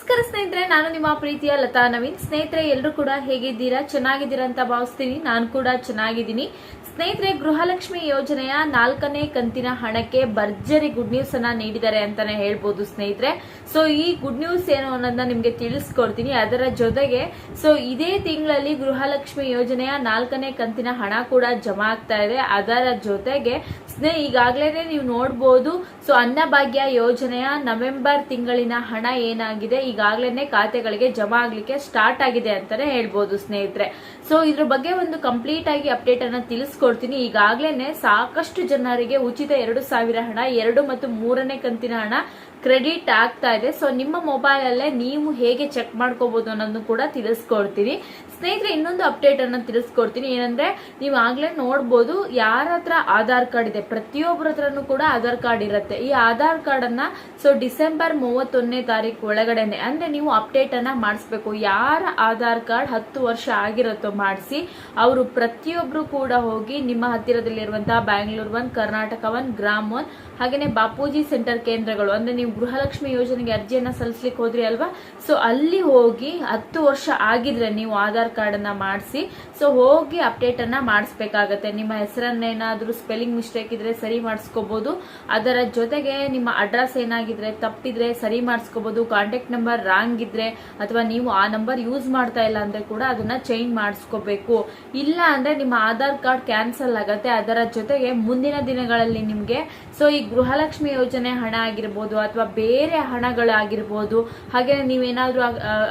ನಮಸ್ಕಾರ ಸ್ನೇಹಿತರೆ, ನಾನು ನಿಮ್ಮ ಪ್ರೀತಿಯ ಲತಾ ನವೀನ್. ಸ್ನೇಹಿತರೆ ಎಲ್ಲರೂ ಕೂಡ ಹೇಗಿದ್ದೀರಾ? ಚೆನ್ನಾಗಿದ್ದೀರಾ ಅಂತ ಭಾವಿಸ್ತೀನಿ. ನಾನು ಕೂಡ ಚೆನ್ನಾಗಿದ್ದೀನಿ. ಸ್ನೇಹಿತರೆ, ಗೃಹಲಕ್ಷ್ಮಿ ಯೋಜನೆಯ ನಾಲ್ಕನೇ ಕಂತಿನ ಹಣಕ್ಕೆ ಭರ್ಜರಿ ಗುಡ್ ನ್ಯೂಸ್ ಅನ್ನ ನೀಡಿದ್ದಾರೆ ಅಂತಾನೆ ಹೇಳ್ಬೋದು ಸ್ನೇಹಿತರೆ. ಸೊ ಈ ಗುಡ್ ನ್ಯೂಸ್ ಏನು ಅನ್ನೋದನ್ನ ನಿಮ್ಗೆ ತಿಳಿಸ್ಕೊಡ್ತೀನಿ. ಅದರ ಜೊತೆಗೆ ಸೊ ಇದೇ ತಿಂಗಳಲ್ಲಿ ಗೃಹಲಕ್ಷ್ಮಿ ಯೋಜನೆಯ ನಾಲ್ಕನೇ ಕಂತಿನ ಹಣ ಕೂಡ ಜಮಾ ಆಗ್ತಾ ಇದೆ. ಅದರ ಜೊತೆಗೆ ಸ್ನೇಹ ಈಗಾಗಲೇ ನೀವು ನೋಡ್ಬೋದು ಸೊ ಅನ್ನಭಾಗ್ಯ ಯೋಜನೆಯ ನವೆಂಬರ್ ತಿಂಗಳಿನ ಹಣ ಏನಾಗಿದೆ? ಈಗಾಗಲೇ ಖಾತೆಗಳಿಗೆ ಜಮಾ ಆಗ್ಲಿಕ್ಕೆ ಸ್ಟಾರ್ಟ್ ಆಗಿದೆ ಅಂತಾನೆ ಹೇಳ್ಬೋದು ಸ್ನೇಹಿತರೆ. ಸೊ ಇದ್ರ ಬಗ್ಗೆ ಒಂದು ಕಂಪ್ಲೀಟ್ ಆಗಿ ಅಪ್ಡೇಟ್ ಅನ್ನ ತಿಳಿಸ್ಕೊಡ್ತೀನಿ. ಈಗಾಗಲೇ ಸಾಕಷ್ಟು ಜನರಿಗೆ ಉಚಿತ ಎರಡು ಸಾವಿರ ಹಣ, ಎರಡು ಮತ್ತು ಮೂರನೇ ಕಂತಿನ ಹಣ ಕ್ರೆಡಿಟ್ ಆಗ್ತಾ ಇದೆ. ಸೊ ನಿಮ್ಮ ಮೊಬೈಲ್ ಅಲ್ಲೇ ನೀವು ಹೇಗೆ ಚೆಕ್ ಮಾಡ್ಕೋಬಹುದು ಅನ್ನೋದನ್ನು ಕೂಡ ತಿಳಿಸ್ಕೊಡ್ತೀನಿ. ಸ್ನೇಹಿತರೆ, ಇನ್ನೊಂದು ಅಪ್ಡೇಟ್ ಅನ್ನ ತಿಳಿಸ್ಕೊಡ್ತೀನಿ. ಏನಂದ್ರೆ, ನೀವು ಆಗ್ಲೇ ನೋಡ್ಬೋದು ಯಾರ ಹತ್ರ ಆಧಾರ್ ಕಾರ್ಡ್ ಇದೆ. ಪ್ರತಿಯೊಬ್ಬರ ಹತ್ರನೂ ಕೂಡ ಆಧಾರ್ ಕಾರ್ಡ್ ಇರುತ್ತೆ. ಈ ಆಧಾರ್ ಕಾರ್ಡ್ ಅನ್ನ ಸೊ ಡಿಸೆಂಬರ್ ಮೂವತ್ತೊಂದನೇ ತಾರೀಕು ಒಳಗಡೆನೆ, ಅಂದ್ರೆ ನೀವು ಅಪ್ಡೇಟ್ ಅನ್ನ ಮಾಡಿಸ್ಬೇಕು. ಯಾರ ಆಧಾರ್ ಕಾರ್ಡ್ ಹತ್ತು ವರ್ಷ ಆಗಿರುತ್ತೋ ಮಾಡಿಸಿ, ಅವರು ಪ್ರತಿಯೊಬ್ರು ಕೂಡ ಹೋಗಿ ನಿಮ್ಮ ಹತ್ತಿರದಲ್ಲಿರುವಂತಹ Bangalore one, Karnataka one, Gram one, ಹಾಗೇನೆ ಬಾಪೂಜಿ ಸೆಂಟರ್ ಕೇಂದ್ರಗಳು. ಅಂದ್ರೆ ನೀವು ಗೃಹಲಕ್ಷ್ಮಿ ಯೋಜನೆಗೆ ಅರ್ಜಿಯನ್ನ ಸಲ್ಲಿಸ್ಲಿಕ್ಕೆ ಹೋದ್ರಿ ಅಲ್ವಾ? ಸೊ ಅಲ್ಲಿ ಹೋಗಿ ಹತ್ತು ವರ್ಷ ಆಗಿದ್ರೆ ನೀವು ಆಧಾರ್ ಕಾರ್ಡ್ ಅನ್ನ ಮಾಡಿಸಿ ಸೊ ಹೋಗಿ ಅಪ್ಡೇಟ್ ಅನ್ನ ಮಾಡಿಸ್ಬೇಕಾಗತ್ತೆ. ನಿಮ್ಮ ಹೆಸರನ್ನೇನಾದ್ರೂ ಸ್ಪೆಲ್ಲಿಂಗ್ ಮಿಸ್ಟೇಕ್ ಇದ್ರೆ ಸರಿ ಮಾಡಿಸ್ಕೋಬಹುದು ಅದರ ಜೊತೆಗೆ ನಿಮ್ಮ ಅಡ್ರೆಸ್ ಏನಾಗಿದ್ರೆ ತಪ್ಪಿದ್ರೆ ಸರಿ ಮಾಡಿಸ್ಕೋಬಹುದು ಕಾಂಟ್ಯಾಕ್ಟ್ ನಂಬರ್ ರಾಂಗ್ ಇದ್ರೆ ಅಥವಾ ನೀವು ಆ ನಂಬರ್ ಯೂಸ್ ಮಾಡ್ತಾ ಇಲ್ಲ ಅಂದ್ರೆ ಕೂಡ ಅದನ್ನ ಚೇಂಜ್ ಮಾಡಿಸ್ಕೋಬೇಕು. ಇಲ್ಲ ಅಂದ್ರೆ ನಿಮ್ಮ ಆಧಾರ್ ಕಾರ್ಡ್ ಕ್ಯಾನ್ಸಲ್ ಆಗತ್ತೆ. ಅದರ ಜೊತೆಗೆ ಮುಂದಿನ ದಿನಗಳಲ್ಲಿ ನಿಮ್ಗೆ ಸೊ ಈ ಗೃಹಲಕ್ಷ್ಮಿ ಯೋಜನೆ ಹಣ ಆಗಿರ್ಬೋದು ಅಥವಾ ಬೇರೆ ಹಣಗಳಾಗಿರ್ಬೋದು, ಹಾಗೆ ನೀವೇನಾದರೂ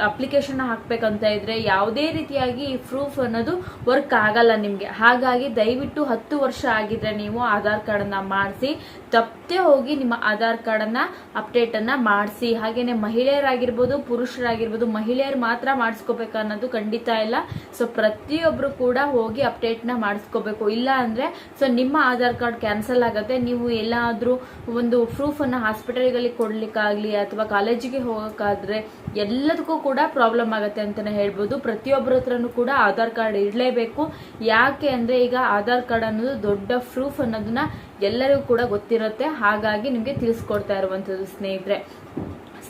ಅಪ್ಲಿಕೇಶನ್ ಹಾಕ್ಬೇಕಂತ ಇದ್ರೆ ಯಾವುದೇ ರೀತಿಯಾಗಿ ಪ್ರೂಫ್ ಅನ್ನೋದು ವರ್ಕ್ ಆಗಲ್ಲ ನಿಮಗೆ. ಹಾಗಾಗಿ ದಯವಿಟ್ಟು ಹತ್ತು ವರ್ಷ ಆಗಿದ್ರೆ ನೀವು ಆಧಾರ್ ಕಾರ್ಡನ್ನ ಮಾಡಿಸಿ ತಪ್ಪದೆ ಹೋಗಿ ನಿಮ್ಮ ಆಧಾರ್ ಕಾರ್ಡ್ ಅನ್ನ ಅಪ್ಡೇಟ್ ಅನ್ನ ಮಾಡಿಸಿ. ಹಾಗೇನೆ ಮಹಿಳೆಯರಾಗಿರ್ಬೋದು, ಪುರುಷರಾಗಿರ್ಬೋದು, ಮಹಿಳೆಯರು ಮಾತ್ರ ಮಾಡಿಸ್ಕೋಬೇಕು ಅನ್ನೋದು ಖಂಡಿತ ಇಲ್ಲ. ಸೊ ಪ್ರತಿಯೊಬ್ರು ಕೂಡ ಹೋಗಿ ಅಪ್ಡೇಟ್ನ ಮಾಡಿಸ್ಕೋಬೇಕು. ಇಲ್ಲ ಅಂದ್ರೆ ಸೊ ನಿಮ್ಮ ಆಧಾರ್ ಕಾರ್ಡ್ ಕ್ಯಾನ್ಸಲ್ ಆಗುತ್ತೆ. ನೀವು ಎಲ್ಲಾದ್ರೂ ಒಂದು ಪ್ರೂಫ್ ಅನ್ನ ಹಾಸ್ಪಿಟಲ್ಗಳಿಗೆ ಕೊಡ್ಲಿಕ್ಕಾಗ್ಲಿ ಅಥವಾ ಕಾಲೇಜಿಗೆ ಹೋಗಕ್ಕಾದ್ರೆ ಎಲ್ಲದಕ್ಕೂ ಕೂಡ ಪ್ರಾಬ್ಲಮ್ ಆಗುತ್ತೆ ಅಂತಾನೆ ಹೇಳ್ಬೋದು. ಪ್ರತಿಯೊಬ್ಬರ ಹತ್ರನೂ ಕೂಡ ಆಧಾರ್ ಕಾರ್ಡ್ ಇರಲೇಬೇಕು. ಯಾಕೆ ಅಂದ್ರೆ ಈಗ ಆಧಾರ್ ಕಾರ್ಡ್ ಅನ್ನೋದು ದೊಡ್ಡ ಪ್ರೂಫ್ ಅನ್ನೋದನ್ನ ಎಲ್ಲರಿಗೂ ಕೂಡ ಗೊತ್ತಿರುತ್ತೆ. ಹಾಗಾಗಿ ನಿಮಗೆ ತಿಳಿಸ್ಕೊಡ್ತಾ ಇರುವಂಥದ್ದು ಸ್ನೇಹಿತರೆ.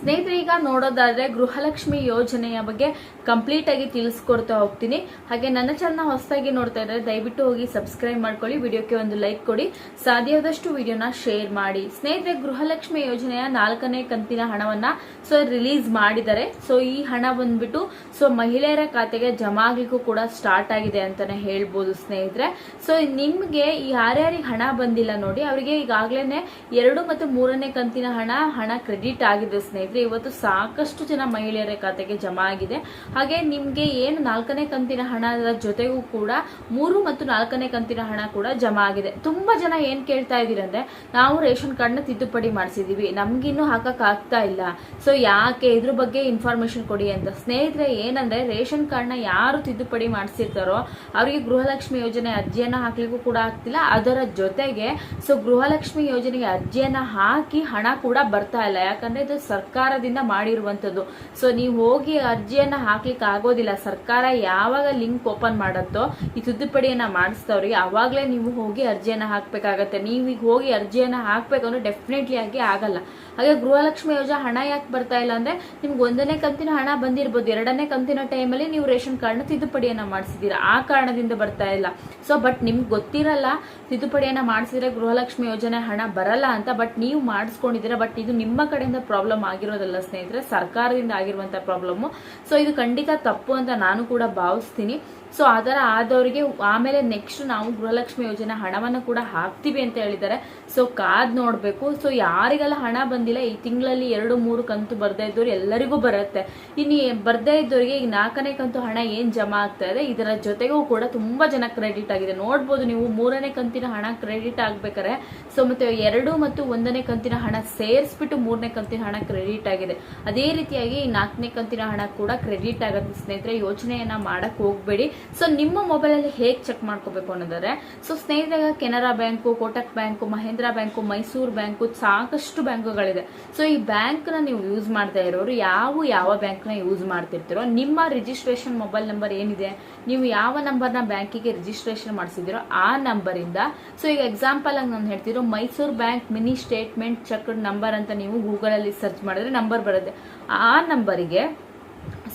ಸ್ನೇಹಿತರೆ, ಈಗ ನೋಡೋದಾದ್ರೆ ಗೃಹಲಕ್ಷ್ಮಿ ಯೋಜನೆಯ ಬಗ್ಗೆ ಕಂಪ್ಲೀಟ್ ಆಗಿ ತಿಳಿಸ್ಕೊಡ್ತಾ ಹೋಗ್ತೀನಿ. ಹಾಗೆ ನನ್ನ ಚಾನಲ್ ಹೊಸದಾಗಿ ನೋಡ್ತಾ ಇದ್ರೆ ದಯವಿಟ್ಟು ಹೋಗಿ ಸಬ್ಸ್ಕ್ರೈಬ್ ಮಾಡ್ಕೊಳ್ಳಿ, ವಿಡಿಯೋಕ್ಕೆ ಒಂದು ಲೈಕ್ ಕೊಡಿ. ಸಾಧ್ಯವಾದಷ್ಟು ವಿಡಿಯೋನ ಶೇರ್ ಮಾಡಿ. ಸ್ನೇಹಿತರೆ, ಗೃಹಲಕ್ಷ್ಮಿ ಯೋಜನೆಯ ನಾಲ್ಕನೇ ಕಂತಿನ ಹಣವನ್ನ ಸೊ ರಿಲೀಸ್ ಮಾಡಿದ್ದಾರೆ. ಸೊ ಈ ಹಣ ಬಂದ್ಬಿಟ್ಟು ಸೊ ಮಹಿಳೆಯರ ಖಾತೆಗೆ ಜಮಾ ಆಗ್ಲಿಕ್ಕೂ ಕೂಡ ಸ್ಟಾರ್ಟ್ ಆಗಿದೆ ಅಂತಾನೆ ಹೇಳ್ಬೋದು ಸ್ನೇಹಿತರೆ. ಸೊ ನಿಮ್ಗೆ ಯಾರ್ಯಾರಿಗೆ ಹಣ ಬಂದಿಲ್ಲ ನೋಡಿ, ಅವರಿಗೆ ಈಗಾಗಲೇ ಎರಡು ಮತ್ತು ಮೂರನೇ ಕಂತಿನ ಹಣ ಹಣ ಕ್ರೆಡಿಟ್ ಆಗಿದೆ ಸ್ನೇಹಿತರೆ. ಇವತ್ತು ಸಾಕಷ್ಟು ಜನ ಮಹಿಳೆಯರ ಖಾತೆಗೆ ಜಮಾ ಆಗಿದೆ. ಹಾಗೆ ನಿಮ್ಗೆ ಏನು ನಾಲ್ಕನೇ ಕಂತಿನ ಹಣದ ಜೊತೆಗೂ ಕೂಡ ಮೂರು ಮತ್ತು ನಾಲ್ಕನೇ ಕಂತಿನ ಹಣ ಕೂಡ ಜಮಾ ಆಗಿದೆ. ತುಂಬಾ ಜನ ಏನ್ ಕೇಳ್ತಾ ಇದೀರಂದ್ರೆ ನಾವು ರೇಷನ್ ಕಾರ್ಡ್ನ ತಿದ್ದುಪಡಿ ಮಾಡಿಸಿದೀವಿ. ನಮ್ಗಿನ್ನೂ ಹಾಕಕ್ ಆಗ್ತಾ ಇಲ್ಲ. ಸೊ ಯಾಕೆ? ಇದ್ರ ಬಗ್ಗೆ ಇನ್ಫಾರ್ಮೇಶನ್ ಕೊಡಿ ಅಂತ. ಸ್ನೇಹಿತರೆ, ಏನಂದ್ರೆ ರೇಷನ್ ಕಾರ್ಡ್ನ ಯಾರು ತಿದ್ದುಪಡಿ ಮಾಡಿಸಿರ್ತಾರೋ ಅವರಿಗೆ ಗೃಹಲಕ್ಷ್ಮಿ ಯೋಜನೆ ಅರ್ಜಿಯನ್ನ ಹಾಕ್ಲಿಕ್ಕೂ ಕೂಡ ಆಗ್ತಿಲ್ಲ. ಅದರ ಜೊತೆಗೆ ಸೊ ಗೃಹಲಕ್ಷ್ಮಿ ಯೋಜನೆಗೆ ಅರ್ಜಿಯನ್ನ ಹಾಕಿ ಹಣ ಕೂಡ ಬರ್ತಾ ಇಲ್ಲ. ಯಾಕಂದ್ರೆ ಇದು ಸರ್ಕಾರದಿಂದ ಮಾಡಿರುವಂತದ್ದು ಸೊ ನೀವು ಹೋಗಿ ಅರ್ಜಿಯನ್ನ ಹಾಕ್ಲಿಕ್ಕೆ ಆಗೋದಿಲ್ಲ. ಸರ್ಕಾರ ಯಾವಾಗ ಲಿಂಕ್ ಓಪನ್ ಮಾಡುತ್ತೋ, ಈ ತಿದ್ದುಪಡಿಯನ್ನು ಮಾಡಿಸ್ತವ್ರಿಗೆ ಆವಾಗಲೇ ನೀವು ಹೋಗಿ ಅರ್ಜಿಯನ್ನ ಹಾಕಬೇಕಾಗತ್ತೆ. ನೀವು ಈಗ ಹೋಗಿ ಅರ್ಜಿಯನ್ನ ಹಾಕಬೇಕಂದ್ರೆ ಡೆಫಿನೆಟ್ಲಿ ಆಗಿ ಆಗಲ್ಲ. ಹಾಗೆ ಗೃಹಲಕ್ಷ್ಮಿ ಯೋಜನೆ ಹಣ ಯಾಕೆ ಬರ್ತಾ ಇಲ್ಲ ಅಂದ್ರೆ, ನಿಮ್ಗೆ ಒಂದನೇ ಕಂತಿನ ಹಣ ಬಂದಿರ್ಬೋದು. ಎರಡನೇ ಕಂತಿನ ಟೈಮಲ್ಲಿ ನೀವು ರೇಷನ್ ಕಾರ್ಡ್ನ ತಿದ್ದುಪಡಿಯನ್ನು ಮಾಡಿಸಿದ್ದೀರಾ ಆ ಕಾರಣದಿಂದ ಬರ್ತಾ ಇಲ್ಲ. ಸೊ ಬಟ್ ನಿಮ್ಗೆ ಗೊತ್ತಿರಲ್ಲ, ತಿದ್ದುಪಡಿಯನ್ನು ಮಾಡಿಸಿದ್ರೆ ಗೃಹಲಕ್ಷ್ಮಿ ಯೋಜನೆ ಹಣ ಬರಲ್ಲ ಅಂತ ಬಟ್ ನೀವು ಮಾಡಿಸ್ಕೊಂಡಿದ್ದೀರಾ ಬಟ್ ಇದು ನಿಮ್ಮ ಕಡೆಯಿಂದ ಪ್ರಾಬ್ಲಮ್ ಆಗಿರೋದಲ್ಲ ಸ್ನೇಹಿತರೆ, ಸರ್ಕಾರದಿಂದ ಆಗಿರುವಂತ ಪ್ರಾಬ್ಲಮ್ ಸೊ ಇದು ಖಂಡಿತ ತಪ್ಪು ಅಂತ ನಾನು ಕೂಡ ಭಾವಿಸ್ತೀನಿ. ಸೊ ಅದರ ಆದವರಿಗೆ ಆಮೇಲೆ ನೆಕ್ಸ್ಟ್ ನಾವು ಗೃಹಲಕ್ಷ್ಮಿ ಯೋಜನೆ ಹಣವನ್ನು ಕೂಡ ಹಾಕ್ತೀವಿ ಅಂತ ಹೇಳಿದ್ದಾರೆ. ಸೊ ಕಾದ್ ನೋಡ್ಬೇಕು. ಸೊ ಯಾರಿಗೆಲ್ಲ ಹಣ ಬಂದಿಲ್ಲ, ಈ ತಿಂಗಳಲ್ಲಿ ಎರಡು, ಮೂರು ಕಂತು ಬರ್ದೇ ಇದ್ದವ್ರು ಎಲ್ಲರಿಗೂ ಬರುತ್ತೆ. ಇನ್ನು ಬರ್ದೇ ಇದ್ದವರಿಗೆ ಈಗ ನಾಲ್ಕನೇ ಕಂತು ಹಣ ಏನ್ ಜಮಾ ಆಗ್ತಾ ಇದೆ, ಇದರ ಜೊತೆಗೂ ಕೂಡ ತುಂಬಾ ಜನ ಕ್ರೆಡಿಟ್ ಆಗಿದೆ. ನೋಡ್ಬೋದು ನೀವು, ಮೂರನೇ ಕಂತಿನ ಹಣ ಕ್ರೆಡಿಟ್ ಆಗ್ಬೇಕಾರೆ ಸೊ, ಮತ್ತೆ ಎರಡು ಮತ್ತು ಒಂದನೇ ಕಂತಿನ ಹಣ ಸೇರಿಸ್ಬಿಟ್ಟು ಮೂರನೇ ಕಂತಿನ ಹಣ ಕ್ರೆಡಿಟ್ ಆಗಿದೆ. ಅದೇ ರೀತಿಯಾಗಿ ಈ ನಾಲ್ಕನೇ ಕಂತಿನ ಹಣ ಕೂಡ ಕ್ರೆಡಿಟ್ ಆಗುತ್ತೆ ಸ್ನೇಹಿತರೆ. ಯೋಚನೆಯನ್ನ ಮಾಡಕ್ ಹೋಗ್ಬೇಡಿ. ಸೊ ನಿಮ್ಮ ಮೊಬೈಲ್ ಅಲ್ಲಿ ಹೇಗೆ ಚೆಕ್ ಮಾಡ್ಕೋಬೇಕು ಅನ್ನೋದಾದ್ರೆ ಸೊ ಸ್ನೇಹಿತರೆ, Canara bank, Kotak bank, Mahindra bank, Mysore bank ಸಾಕಷ್ಟು ಬ್ಯಾಂಕುಗಳಿದೆ. ಸೊ ಈ ಬ್ಯಾಂಕ್ನ ನೀವು ಯೂಸ್ ಮಾಡ್ತಾ ಇರೋರು ಯಾವ ಯಾವ ಬ್ಯಾಂಕ್ನ ಯೂಸ್ ಮಾಡ್ತಿರ್ತೀರೋ, ನಿಮ್ಮ ರಿಜಿಸ್ಟ್ರೇಷನ್ ಮೊಬೈಲ್ ನಂಬರ್ ಏನಿದೆ, ನೀವು ಯಾವ ನಂಬರ್ನ ಬ್ಯಾಂಕಿಗೆ ರಿಜಿಸ್ಟ್ರೇಷನ್ ಮಾಡಿಸಿದಿರೋ ಆ ನಂಬರ್ ಇಂದ ಸೊ ಈಗ ಎಕ್ಸಾಂಪಲ್ ಆಗಿ ನಾನು ಹೇಳ್ತಿರೋ Mysore bank mini statement check number ಅಂತ ನೀವು ಗೂಗಲ್ ಅಲ್ಲಿ ಸರ್ಚ್ ಮಾಡಿದ್ರೆ ನಂಬರ್ ಬರುತ್ತೆ. ಆ ನಂಬರಿಗೆ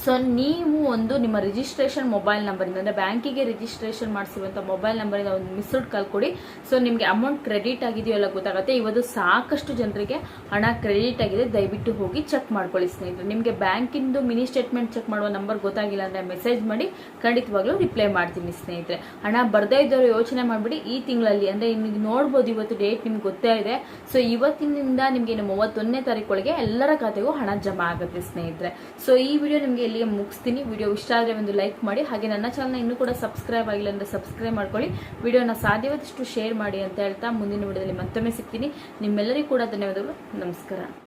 ಸೊ ನೀವು ಒಂದು ನಿಮ್ಮ ರಿಜಿಸ್ಟ್ರೇಷನ್ ಮೊಬೈಲ್ ನಂಬರಿಂದ ಅಂದರೆ ಬ್ಯಾಂಕಿಗೆ ರಿಜಿಸ್ಟ್ರೇಷನ್ ಮಾಡಿಸಿರುವಂಥ ಮೊಬೈಲ್ ನಂಬರಿಂದ ಒಂದು ಮಿಸ್ಡ್ ಕಾಲ್ ಕೊಡಿ. ಸೊ ನಿಮಗೆ ಅಮೌಂಟ್ ಕ್ರೆಡಿಟ್ ಆಗಿದೆಯೋ ಎಲ್ಲ ಗೊತ್ತಾಗುತ್ತೆ. ಇವತ್ತು ಸಾಕಷ್ಟು ಜನರಿಗೆ ಹಣ ಕ್ರೆಡಿಟ್ ಆಗಿದೆ. ದಯವಿಟ್ಟು ಹೋಗಿ ಚೆಕ್ ಮಾಡ್ಕೊಳ್ಳಿ ಸ್ನೇಹಿತರೆ. ನಿಮಗೆ ಬ್ಯಾಂಕಿಂದು ಮಿನಿ ಸ್ಟೇಟ್ಮೆಂಟ್ ಚೆಕ್ ಮಾಡುವ ನಂಬರ್ ಗೊತ್ತಾಗಿಲ್ಲ ಅಂದರೆ ಮೆಸೇಜ್ ಮಾಡಿ ಖಂಡಿತವಾಗ್ಲೂ ರಿಪ್ಲೈ ಮಾಡ್ತೀನಿ ಸ್ನೇಹಿತರೆ. ಹಣ ಬರ್ದೇ ಇದ್ದವರು ಯೋಚನೆ ಮಾಡಿಬಿಡಿ. ಈ ತಿಂಗಳಲ್ಲಿ, ಅಂದರೆ ನಿಮಗೆ ನೋಡ್ಬೋದು ಇವತ್ತು ಡೇಟ್ ನಿಮ್ಗೆ ಗೊತ್ತೇ ಇದೆ. ಸೊ ಇವತ್ತಿನಿಂದ ನಿಮಗೆ ಮೂವತ್ತೊಂದನೇ ತಾರೀಕೊಳಗೆ ಎಲ್ಲರ ಖಾತೆಗೂ ಹಣ ಜಮಾ ಆಗುತ್ತೆ ಸ್ನೇಹಿತರೆ. ಸೊ ಈ ವಿಡಿಯೋ ನಿಮಗೆ ಇಲ್ಲಿಗೆ ಮುಗಿಸ್ತೀನಿ. ವಿಡಿಯೋ ಇಷ್ಟ ಆದರೆ ಒಂದು ಲೈಕ್ ಮಾಡಿ. ಹಾಗೆ ನನ್ನ ಚಾನಲ್ನ ಇನ್ನೂ ಕೂಡ ಸಬ್ಸ್ಕ್ರೈಬ್ ಆಗಿಲ್ಲ ಅಂದರೆ ಸಬ್ಸ್ಕ್ರೈಬ್ ಮಾಡ್ಕೊಳ್ಳಿ. ವಿಡಿಯೋನ ಸಾಧ್ಯವಾದಷ್ಟು ಶೇರ್ ಮಾಡಿ ಅಂತ ಹೇಳ್ತಾ ಮುಂದಿನ ವಿಡಿಯೋದಲ್ಲಿ ಮತ್ತೊಮ್ಮೆ ಸಿಗ್ತೀನಿ. ನಿಮ್ಮೆಲ್ಲರಿಗೂ ಕೂಡ ಧನ್ಯವಾದಗಳು. ನಮಸ್ಕಾರ.